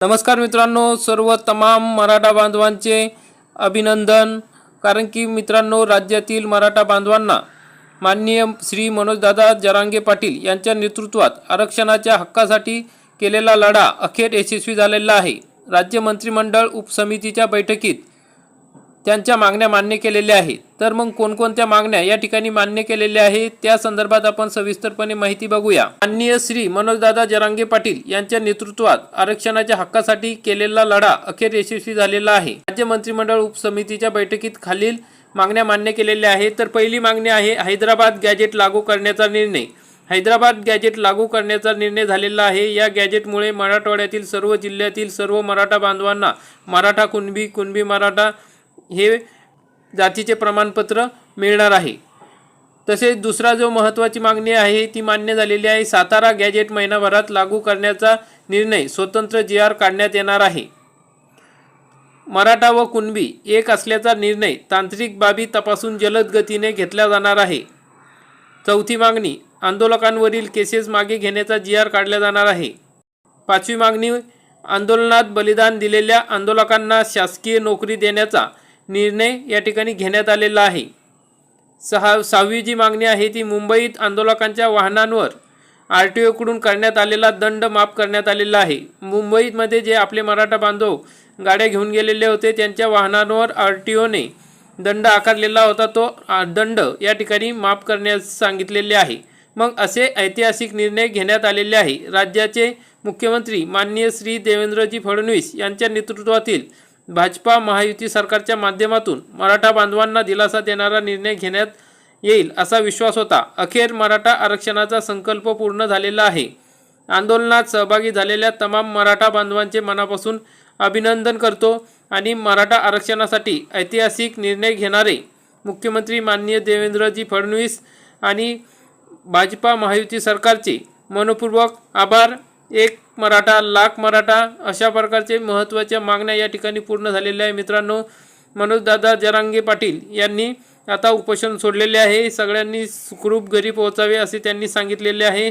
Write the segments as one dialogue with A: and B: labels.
A: नमस्कार मित्रांनो सर्व तमाम मराठा बांधवांचे अभिनंदन. कारण की मित्रांनो राज्यातील मराठा बांधवांना माननीय श्री मनोजदादा जरांगे पाटील यांच्या नेतृत्वात आरक्षणाच्या हक्कासाठी केलेला लढा अखेर यशस्वी झालेला आहे. राज्य मंत्रिमंडळ उपसमितीच्या बैठकीत त्यांच्या मागण्या मान्य केलेल्या आहेत. तर मग कोणकोणत्या मागण्या या ठिकाणी मान्य केलेल्या आहेत? त्या संदर्भात आपण सविस्तरपणे माहिती बघूया. माननीय श्री मनोजदादा जरांगे पाटील यांच्या नेतृत्वात आरक्षणाच्या हक्कासाठी केलेला लढा अखेर यशस्वी झालेला आहे. राज्य मंत्रिमंडळ उपसमितीच्या बैठकीत खालील मागण्या मान्य केलेल्या आहेत. तर पहिली मागणी आहे हैदराबाद गॅजेट लागू करण्याचा निर्णय. हैदराबाद गॅजेट लागू करण्याचा निर्णय झालेला आहे. या गॅजेटमुळे मराठवाड्यातील सर्व जिल्ह्यातील सर्व मराठा बांधवांना मराठा कुणबी कुणबी मराठा हे जातीचे प्रमाणपत्र मिळणार आहे. तसेच दुसरा जो महत्त्वाची मागणी आहे ती मान्य झालेली आहे. सातारा गॅजेट महिनाभरात लागू करण्याचा निर्णय स्वतंत्र जी आर काढण्यात येणार आहे. मराठा व कुणबी एक असल्याचा निर्णय तांत्रिक बाबी तपासून जलद गतीने घेतला जाणार आहे. चौथी मागणी आंदोलकांवरील केसेस मागे घेण्याचा जी आर काढला जाणार आहे. पाचवी मागणी आंदोलनात बलिदान दिलेल्या आंदोलकांना शासकीय नोकरी देण्याचा निर्णय या ठिकाणी घेण्यात आलेला आहे. सहा सहावी जी मागणी आहे ती मुंबईत आंदोलकांच्या वाहनांवर आर टी ओकडून करण्यात आलेला दंड माफ करण्यात आलेला आहे. मुंबईमध्ये जे आपले मराठा बांधव गाड्या घेऊन गेलेले होते त्यांच्या वाहनांवर आर टी ओने दंड आकारलेला होता तो दंड या ठिकाणी माफ करण्यास सांगितलेले आहे. मग असे ऐतिहासिक निर्णय घेण्यात आलेले आहे. राज्याचे मुख्यमंत्री माननीय श्री देवेंद्रजी फडणवीस यांच्या नेतृत्वातील भाजपा महायुती सरकारच्या माध्यमातून मराठा बांधवांना दिलासा देणारा निर्णय घेण्यात येईल असा विश्वास होता. अखेर मराठा आरक्षणाचा संकल्प पूर्ण झालेला आहे. आंदोलनात सहभागी झालेल्या तमाम मराठा बांधवांचे मनापासून अभिनंदन करतो आणि मराठा आरक्षणासाठी ऐतिहासिक निर्णय घेणारे मुख्यमंत्री माननीय देवेंद्रजी फडणवीस आणि भाजपा महायुती सरकारचे मनपूर्वक आभार. एक मराठा लाख मराठा अशा प्रकारचे महत्त्वाच्या मागण्या या ठिकाणी पूर्ण झालेल्या आहे मित्रांनो मनोजदादा जरांगे पाटील यांनी आता उपोषण सोडलेले आहे. सगळ्यांनी सुखरूप घरी पोहोचावे असे त्यांनी सांगितलेले आहे.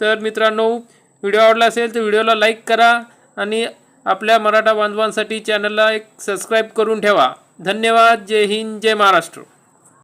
A: तर मित्रांनो व्हिडिओ आवडला असेल तर व्हिडिओला लाईक करा आणि आपल्या मराठा बांधवांसाठी चॅनलला एक सबस्क्राईब करून ठेवा. धन्यवाद. जय हिंद. जय महाराष्ट्र.